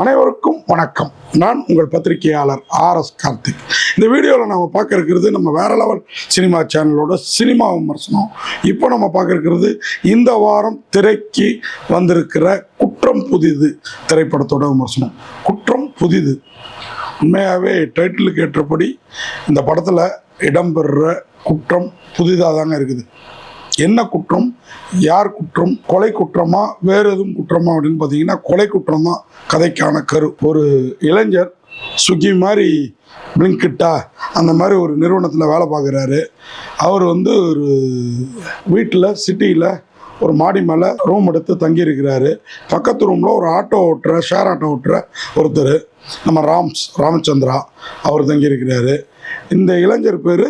அனைவருக்கும் வணக்கம். நான் உங்கள் பத்திரிகையாளர் ஆர் எஸ் கார்த்திக். இந்த வீடியோவில் நம்ம பார்க்க இருக்கிறது நம்ம வேற லெவல் சினிமா சேனலோட சினிமா விமர்சனம். இப்போ நம்ம பார்க்க இருக்கிறது இந்த வாரம் திரைக்கு வந்திருக்கிற குற்றம் புதிது திரைப்படத்தோட விமர்சனம். குற்றம் புதிது. உண்மையாகவே டைட்டிலுக்கு ஏற்றபடி இந்த படத்தில் இடம்பெறுற குற்றம் புதிதாக தாங்க இருக்குது. என்ன குற்றம்? யார் குற்றம்? கொலை குற்றமா? வேறு எதுவும் குற்றமா அப்படின்னு பார்த்தீங்கன்னா கொலை குற்றம் தான் கதைக்கான கரு. ஒரு இளைஞர் சுகி மாதிரி பிளிங்கிட்டா அந்த மாதிரி ஒரு நிறுவனத்தில் வேலை பார்க்குறாரு. அவர் வந்து ஒரு வீட்டில் சிட்டியில் ஒரு மாடி மேலே ரூம் எடுத்து தங்கியிருக்கிறாரு. பக்கத்து ரூமில் ஒரு ஆட்டோ ஓட்டுற ஷேர் ஆட்டோ ஓட்டுற ஒருத்தர். நம்ம ராம்ஸ் ராமச்சந்திரா அவர் தங்கியிருக்கிறாரு. இந்த இளைஞர் பேர்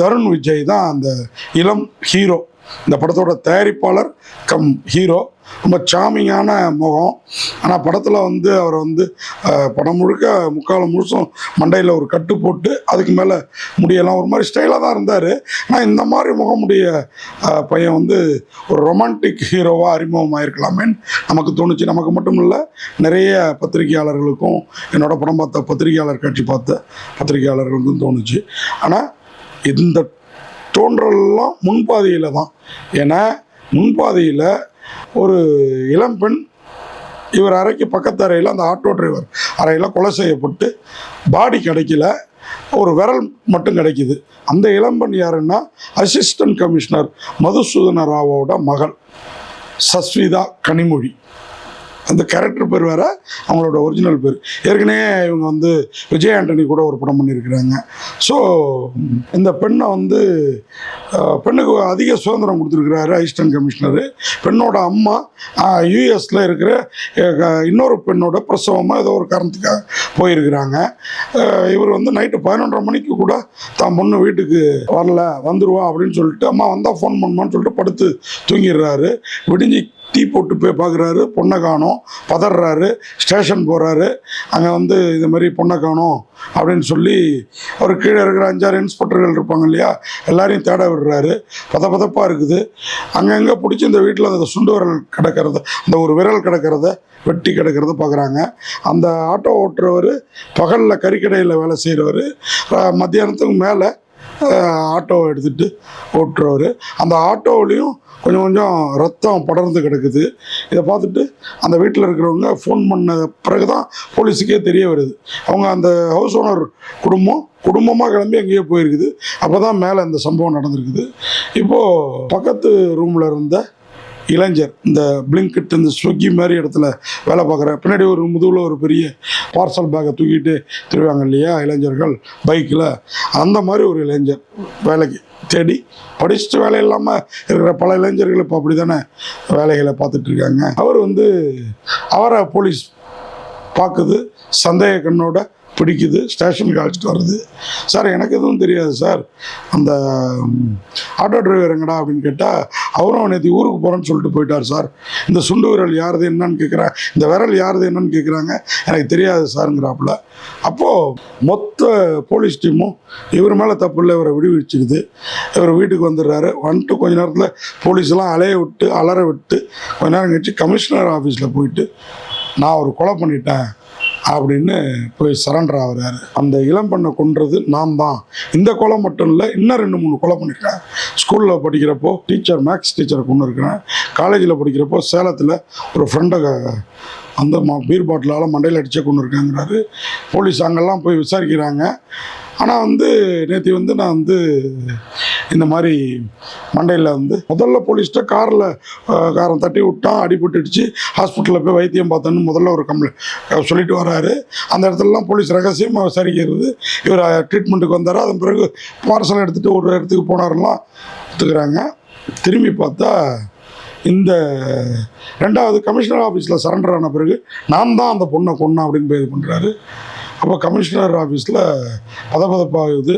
தருண் விஜய் தான் அந்த இளம் ஹீரோ. இந்த படத்தோட தயாரிப்பாளர் கம் ஹீரோ. ரொம்ப சாமிங்கான முகம். ஆனால் படத்தில் வந்து அவர் வந்து படம் முழுக்க முக்கால் முழுசும் மண்டையில் ஒரு கட்டு போட்டு அதுக்கு மேலே முடியெல்லாம் ஒரு மாதிரி ஸ்டைலாக தான் இருந்தார். ஆனால் இந்த மாதிரி முகமுடைய பையன் வந்து ஒரு ரொமான்டிக் ஹீரோவாக அறிமுகமாயிருக்கலாமேன்னு நமக்கு தோணுச்சு. நமக்கு மட்டும் இல்லை நிறைய பத்திரிகையாளர்களுக்கும் என்னோடய படம் பார்த்த பத்திரிகையாளர் காட்சி பார்த்த பத்திரிகையாளர்களுக்கும் தோணுச்சு. ஆனால் இந்த தோன்றல்லாம் முன்பாதையில் தான். ஏன்னா முன்பாதையில் ஒரு இளம்பெண் இவர் அறைக்கு பக்கத்து அறையில் அந்த ஆட்டோ டிரைவர் அறையில் கொலை செய்யப்பட்டு பாடி கிடைக்கல ஒரு விரல் மட்டும் கிடைக்குது. அந்த இளம்பெண் யாருன்னா அசிஸ்டன்ட் கமிஷனர் மதுசூதன ராவோட மகள் சஸ்விதா கனிமொழி. அந்த கேரக்டர் பேர் வேற அவங்களோட ஒரிஜினல் பேர். ஏற்கனவே இவங்க வந்து விஜய் ஆண்டனி கூட ஒரு படம் பண்ணியிருக்கிறாங்க. ஸோ இந்த பெண்ணை வந்து பெண்ணுக்கு அதிக சுதந்திரம் கொடுத்துருக்கிறாரு அசிஸ்டன்ட் கமிஷனரு பெண்ணோட அம்மா யூஎஸில் இருக்கிற இன்னொரு பெண்ணோட பிரசவமாக ஏதோ ஒரு காரணத்துக்காக போயிருக்கிறாங்க. இவர் வந்து நைட்டு பதினொன்றரை மணிக்கு கூட தான் பொண்ணு வீட்டுக்கு வரல வந்துருவா அப்படின்னு சொல்லிட்டு அம்மா வந்தால் ஃபோன் பண்ணுமான்னு சொல்லிட்டு படுத்து தூங்கிடுறாரு. விடிஞ்சு டீ போட்டு போய் பார்க்குறாரு பொண்ணை காணும் பதறாரு ஸ்டேஷன் போகிறாரு அங்கே வந்து இது மாதிரி பொண்ணை காணும் அப்படின்னு சொல்லி அவர் கீழே இருக்கிற அஞ்சாறு இன்ஸ்பெக்டர்கள் இருப்பாங்க இல்லையா எல்லாரையும் தேட விடுறாரு. பத பதப்பாக இருக்குது. அங்கங்கே பிடிச்சி இந்த வீட்டில் அந்த சுண்டு விரல் கிடக்கிறத அந்த ஒரு விரல் கிடக்கிறத வெட்டி கிடக்கிறத பார்க்குறாங்க அந்த ஆட்டோ ஓட்டுறவர் பகலில் கறிக்கடையில் வேலை செய்கிறவர் மத்தியானத்துக்கு மேலே ஆட்டோவை எடுத்துகிட்டு ஓட்டுறவர். அந்த ஆட்டோவிலையும் கொஞ்சம் கொஞ்சம் ரத்தம் படர்ந்து கிடக்குது. இதை பார்த்துட்டு அந்த வீட்டில் இருக்கிறவங்க ஃபோன் பண்ண பிறகு தான் போலீஸுக்கே தெரிய வருது. அவங்க அந்த ஹவுஸ் ஓனர் குடும்பம் குடும்பமாக கிளம்பி எங்கேயோ போயிருக்குது. அப்போ தான் மேலே இந்த சம்பவம் நடந்திருக்குது. இப்போது பக்கத்து ரூமில் இருந்த இளைஞர் இந்த பிளிங்கிட் இந்த ஸ்விக்கி மாதிரி இடத்துல வேலை பார்க்குற பின்னாடி ஒரு முதுகில் ஒரு பெரிய பார்சல் பேக்கை தூக்கிட்டு திருவாங்க இல்லையா இளைஞர்கள் பைக்கில் அந்த மாதிரி ஒரு இளைஞர் வேலைக்கு தேடி படிச்சுட்டு வேலை இல்லாமல் இருக்கிற பல இளைஞர்கள் இப்போ அப்படி தானே வேலைகளை பார்த்துட்டு இருக்காங்க. அவர் வந்து அவரை போலீஸ் பார்க்குது சந்தேக கண்ணோட பிடிக்குது ஸ்டேஷனுக்கு அழைச்சிட்டு வருது. சார் எனக்கு எதுவும் தெரியாது சார். அந்த ஆட்டோ டிரைவர் எங்கடா அப்படின்னு கேட்டால் அவரும் நேற்று ஊருக்கு போகிறேன்னு சொல்லிட்டு போயிட்டார் சார். இந்த சுண்டு விரல் யாருது என்னன்னு கேட்குறேன் இந்த விரல் யாருது என்னன்னு கேட்குறாங்க எனக்கு தெரியாது சாருங்கிறாப்புல. அப்போது மொத்த போலீஸ் டீமும் இவர் மேலே தப்பு இல்லை இவரை விடுவிச்சுக்குது. இவர் வீட்டுக்கு வந்துடுறாரு. வந்துட்டு கொஞ்ச நேரத்தில் போலீஸ்லாம் அலைய விட்டு அலற விட்டு கொஞ்ச நேரம் கழிச்சு கமிஷனர் ஆஃபீஸில் போயிட்டு நான் ஒரு கொலை பண்ணிட்டேன். அப்படின்னு போய் சரண்டர் ஆகிறாரு. அந்த இளம் பெண்ணை கொன்றது நான் தான். இந்த கொலை மட்டும் இல்லை இன்னும் ரெண்டு மூணு கொலை பண்ணியிருக்கேன் ஸ்கூலில் படிக்கிறப்போ டீச்சர் மேக்ஸ் டீச்சரை கொண்டு இருக்கிறேன். காலேஜில் படிக்கிறப்போ சேலத்தில் ஒரு ஃப்ரெண்டை அந்த மா பீர் பாட்டிலால் மண்டையில் அடித்தே கொண்டு இருக்காங்கிறாரு. போலீஸ் அங்கெல்லாம் போய் விசாரிக்கிறாங்க. ஆனால் வந்து நேற்று வந்து நான் வந்து இந்த மாதிரி மண்டையில் வந்து முதல்ல போலீஸ்கிட்ட காரில் காரம் தட்டி விட்டான் அடிபட்டுடுச்சு. ஹாஸ்பிட்டலில் போய் வைத்தியம் பார்த்தேன்னு முதல்ல ஒரு கம்ப்ளைண்ட் சொல்லிட்டு வராரு. அந்த இடத்துலலாம் போலீஸ் ரகசியமாக விசாரிக்கிறது. இவர் ட்ரீட்மெண்ட்டுக்கு வந்தார்? அதன் பிறகு பார்சல் எடுத்துகிட்டு ஒரு இடத்துக்கு போனாரெல்லாம் எடுத்துக்கிறாங்க திரும்பி பார்த்தா இந்த ரெண்டாவது கமிஷனர் ஆஃபீஸில் சரண்டர் ஆன பிறகு நான் தான் அந்த பொண்ணை கொன்னேன் அப்படின்னு போய் இது பண்ணுறாரு அப்போ கமிஷனர் ஆஃபீஸில் பதபதப்பாகுது.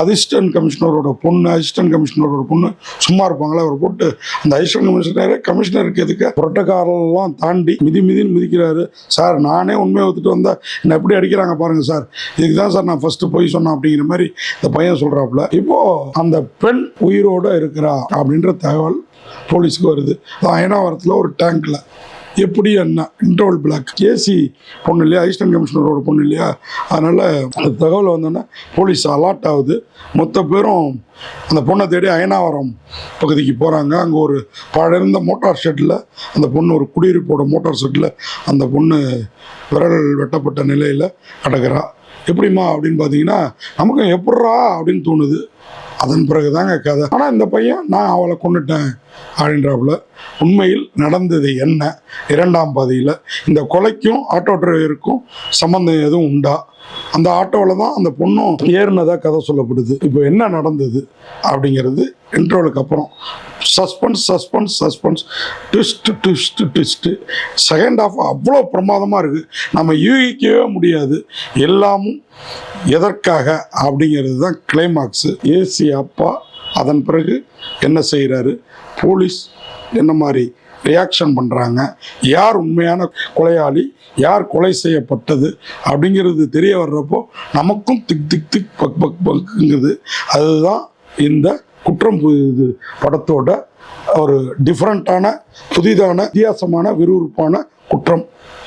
அசிஸ்டன்ட் கமிஷனரோட பொண்ணு அசிஸ்டன்ட் கமிஷனரோட பொண்ணு சும்மா இருப்பாங்களே அவர் போட்டு அந்த அசிஸ்டன்ட் கமிஷனரே கமிஷனருக்கு எதுக்கு? புரட்டக்காரெல்லாம் தாண்டி மிதி மிதின்னு மிதிக்கிறாரு. சார் நானே உண்மையை ஒத்துட்டு வந்தால் என்னை எப்படி அடிக்கிறாங்க பாருங்கள் சார். இதுக்கு தான் சார் நான் ஃபஸ்ட்டு போய் சொன்னேன் அப்படிங்கிற மாதிரி இந்த பையன் சொல்கிறாப்புல இப்போது அந்த பெண் உயிரோடு இருக்கிறா அப்படின்ற தகவல் போலீஸுக்கு வருது. அயனாவரத்தில் ஒரு டேங்க்கில் எப்படி என்ன இன்டர்வல் பிளாக் ஏசி பொண்ணு இல்லையா? அசிஸ்டன்ட் கமிஷனரோட பொண்ணு இல்லையா? அதனால் அந்த தகவல் வந்தோன்னே போலீஸ் அலாட் ஆகுது. மொத்த பேரும் அந்த பொண்ணை தேடி அயனாவரம் பகுதிக்கு போகிறாங்க அங்கே ஒரு பழந்த மோட்டார் ஷெட்டில் அந்த பொண்ணு ஒரு குடியிருப்போட மோட்டார் ஷெட்டில் அந்த பொண்ணு விரல் வெட்டப்பட்ட நிலையில் கிடக்கிறா. எப்படிம்மா அப்படின்னு பார்த்தீங்கன்னா நமக்கு எப்பட்றா அப்படின்னு தோணுது. அதன் பிறகு தாங்க கதை. ஆனால் இந்த பையன் நான் அவளை கொண்டுட்டேன் அப்படின்றாப்புல உண்மையில் நடந்தது என்ன? இரண்டாம் பாதியில் இந்த கொலைக்கும் ஆட்டோ டிரைவருக்கும் சம்மந்தம் எதுவும் உண்டா? அந்த ஆட்டோவில் தான் அந்த பொண்ணும் ஏறினதாக கதை சொல்லப்படுது. இப்போ என்ன நடந்தது? அப்படிங்கிறது இன்ட்ரோலுக்கு அப்புறம் suspense suspense suspense twist twist twist second half அவ்வளோ பிரமாதமாக இருக்குது நம்ம யூகிக்கவே முடியாது. எல்லாமும் எதற்காக அப்படிங்கிறது தான் கிளைமாக்ஸு ஏசி அப்பா அதன் பிறகு என்ன செய்கிறாரு போலீஸ் என்ன மாதிரி ரியாக்ஷன் பண்ணுறாங்க யார் உண்மையான கொலையாளி? யார் கொலை செய்யப்பட்டது? அப்படிங்கிறது தெரிய வர்றப்போ நமக்கும் திக் திக் திக் பக் பக் பக்குங்குது. அதுதான் இந்த குற்றம் இது படத்தோட ஒரு டிஃப்ரெண்ட்டான புதிதான வித்தியாசமான விறுவிறுப்பான குற்றம்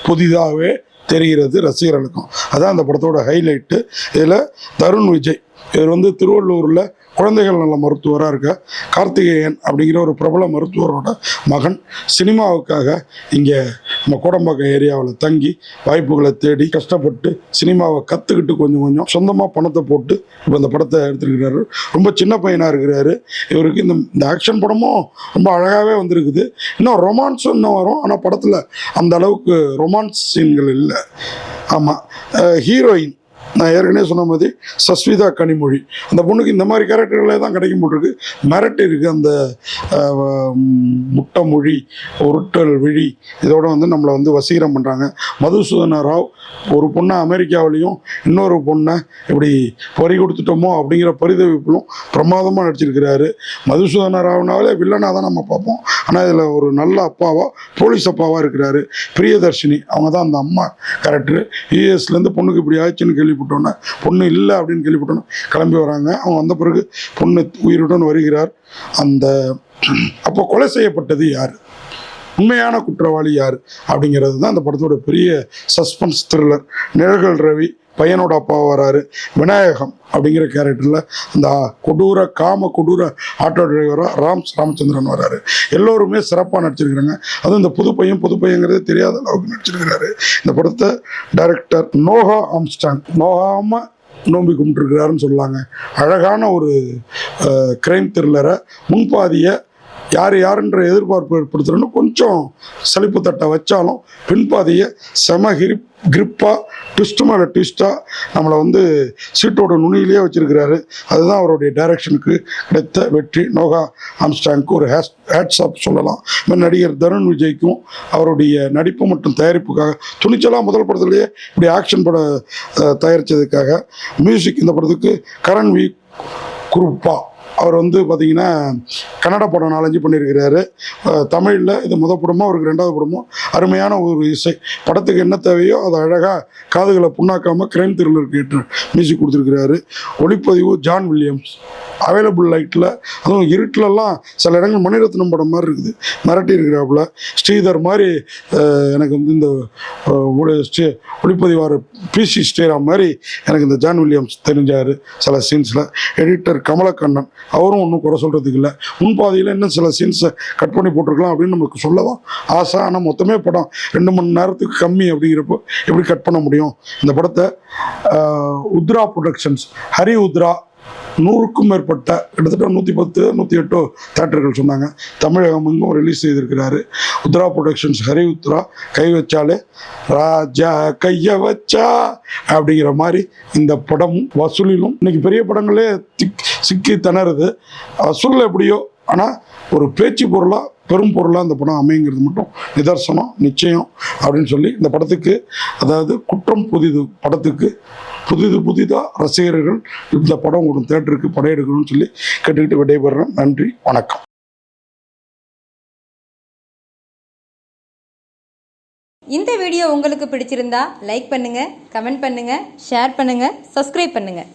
புதிதாகவே தெரிகிறது ரசிகர்களுக்கும். அதான் அந்த படத்தோட ஹைலைட்டு இதில் தருண் விஜய் இவர் வந்து திருவள்ளூரில் குழந்தைகள் நல மருத்துவராக இருக்க கார்த்திகேயன் அப்படிங்கிற ஒரு பிரபல மருத்துவரோட மகன். சினிமாவுக்காக இங்கே நம்ம கோடம்பாக்கம் ஏரியாவில் தங்கி வாய்ப்புகளை தேடி கஷ்டப்பட்டு சினிமாவை கற்றுக்கிட்டு கொஞ்சம் கொஞ்சம் சொந்தமாக பணத்தை போட்டு இப்போ இந்த படத்தை எடுத்துருக்கிறாரு. ரொம்ப சின்ன பையனாக இருக்கிறாரு. இவருக்கு இந்த இந்த ஆக்ஷன் படமும் ரொம்ப அழகாகவே வந்திருக்குது. இன்னும் ரொமான்ஸ் இன்னும் வரும். ஆனால் படத்தில் அந்த அளவுக்கு ரொமான்ஸ் சீன்கள் இல்லை. ஆமாம் ஹீரோயின். நான் ஏற்கனவே சொன்ன மாதிரி சஸ்விதா கனிமொழி. அந்த பொண்ணுக்கு இந்த மாதிரி கேரக்டர்களே தான் கிடைக்கும் போட்டிருக்கு மிரட்டு இருக்குது அந்த முட்டை மொழி உருட்டல் விழி இதோட வந்து நம்மளை வந்து வசீகரம் பண்ணுறாங்க மதுசூதன ராவ் ஒரு பொண்ணை அமெரிக்காவிலையும் இன்னொரு பொண்ணை இப்படி பறி கொடுத்துட்டோமோ அப்படிங்கிற பரிதவிப்பிலும் பிரமாதமாக நடிச்சிருக்கிறாரு. மதுசூதன ராவ்னாலே வில்லனாக தான் நம்ம பார்ப்போம். ஆனால் இதில் ஒரு நல்ல அப்பாவா போலீஸ் அப்பாவாக இருக்கிறாரு. பிரியதர்ஷினி அவங்க தான் அந்த அம்மா கேரக்டர் யூஎஸ்லேருந்து பொண்ணுக்கு இப்படி ஆச்சுன்னு கேள்விப்பட்டோன்னே பொண்ணு இல்லை அப்படின்னு கேள்விப்பட்டோன்னே கிளம்பி வராங்க. அவங்க வந்த பிறகு பொண்ணு உயிருடன் வருகிறார். அந்த அப்போ கொலை செய்யப்பட்டது யார்? உண்மையான குற்றவாளி யார்? அப்படிங்கிறது தான் அந்த படத்தோட பெரிய சஸ்பென்ஸ் த்ரில்லர் நிழல்கள் ரவி பையனோட அப்பா வராரு. விநாயகம் அப்படிங்கிற கேரக்டரில் அந்த கொடூர காம கொடூர ஆட்டோ டிரைவராக ராம் ராமச்சந்திரன் வராரு. எல்லோருமே சிறப்பாக நடிச்சிருக்கிறாங்க. அதுவும் இந்த புது பையன் புது பையங்கிறதே தெரியாத அளவுக்கு நடிச்சிருக்கிறாரு. இந்த படத்தை டைரக்டர் நோஹா ஆம்ஸ்டாங் நோகாம நோம்பி கும்பிட்டுருக்கிறாருன்னு சொல்லாங்க. அழகான ஒரு கிரைம் த்ரில்லரை முன்பாதியை யார் யாருன்ற எதிர்பார்ப்பு ஏற்படுத்துகிறோன்னு கொஞ்சம் சலிப்பு தட்டை வச்சாலும் பின்பாதியை செம கிரிப் கிரிப்பாக ட்விஸ்ட் மேலே ட்விஸ்ட்டாக நம்மளை வந்து சீட்டோட நுனியிலேயே வச்சிருக்கிறாரு. அதுதான் அவருடைய டைரக்ஷனுக்கு கிடைத்த வெற்றி. நோகா ஆம்ஸ்டாங்க்கு ஒரு ஹேஸ் ஹேட்ஸ் ஆப் சொல்லலாம். இப்போ நடிகர் தருண் விஜய்க்கும் அவருடைய நடிப்பு மற்றும் தயாரிப்புக்காக துணிச்சலாக முதல் படத்துலேயே இப்படி ஆக்ஷன் பட தயாரித்ததுக்காக மியூசிக் இந்த படத்துக்கு கரண் வி குருப்பா அவர் வந்து பார்த்தீங்கன்னா கன்னட படம் நாலஞ்சு பண்ணியிருக்கிறாரு. தமிழில் இது முத படமோ அவருக்கு ரெண்டாவது படமோ அருமையான ஒரு இசை. படத்துக்கு என்ன தேவையோ அதை அழகாக காதுகளை புண்ணாக்காமல் கிரைம் த்ரில்லருக்கு கேட்டு மியூசிக் கொடுத்துருக்கிறாரு. ஒளிப்பதிவு ஜான் வில்லியம்ஸ். அவைலபிள் லைட்டில் அதுவும் இருட்டிலலாம் சில இடங்கள் மணிரத்னம் படம் மாதிரி இருக்குது. மிரட்டி இருக்கிறாப்புல ஸ்ரீதர் மாதிரி எனக்கு வந்து இந்த ஒளிப்பதிவார் பிசி ஸ்ரீராம் மாதிரி எனக்கு இந்த ஜான் வில்லியம்ஸ் தெரிஞ்சார் சில சீன்ஸில் எடிட்டர் கமலக்கண்ணன் அவரும் ஒன்றும் குறை சொல்கிறதுக்கு இல்லை. முன்பாதையில் இன்னும் சில சீன்ஸை கட் பண்ணி போட்டிருக்கலாம் அப்படின்னு நமக்கு சொல்லலாம் ஆசை. ஆனால் மொத்தமே படம் ரெண்டு மணி நேரத்துக்கு கம்மி அப்படிங்கிறப்போ எப்படி கட் பண்ண முடியும்? இந்த படத்தை உத்ரா ப்ரொடக்ஷன்ஸ் ஹரி உத்ரா நூறுக்கும் மேற்பட்ட கிட்டத்தட்ட நூற்றி பத்து நூற்றி எட்டோ தேட்டர்கள் சொன்னாங்க. தமிழகம் எங்கும் ரிலீஸ் செய்திருக்கிறாரு. உத்ரா ப்ரொடக்ஷன்ஸ் ஹரி உத்ரா கை வச்சாலே ராஜா கைய வச்சா? அப்படிங்கிற மாதிரி இந்த படமும் வசூலிலும். இன்னைக்கு பெரிய படங்களே திக் சிக்கி திணறுது. சொல்ல எப்படியோ ஆனால் ஒரு பேச்சு பொருளாக பெரும் பொருளாக அந்த படம் அமைங்கிறது மட்டும் நிதர்சனம் நிச்சயம் அப்படின்னு சொல்லி இந்த படத்துக்கு அதாவது குற்றம் புதிது படத்துக்கு புதிது புதிதாக ரசிகர்கள் இந்த படம் ஒரு தேட்டருக்கு படையெடுக்கணும்னு சொல்லி கேட்டுக்கிட்டு விடைபெறுறேன். நன்றி வணக்கம். இந்த வீடியோ உங்களுக்கு பிடிச்சிருந்தா லைக் பண்ணுங்கள் கமெண்ட் பண்ணுங்கள் ஷேர் பண்ணுங்கள் சப்ஸ்கிரைப் பண்ணுங்கள்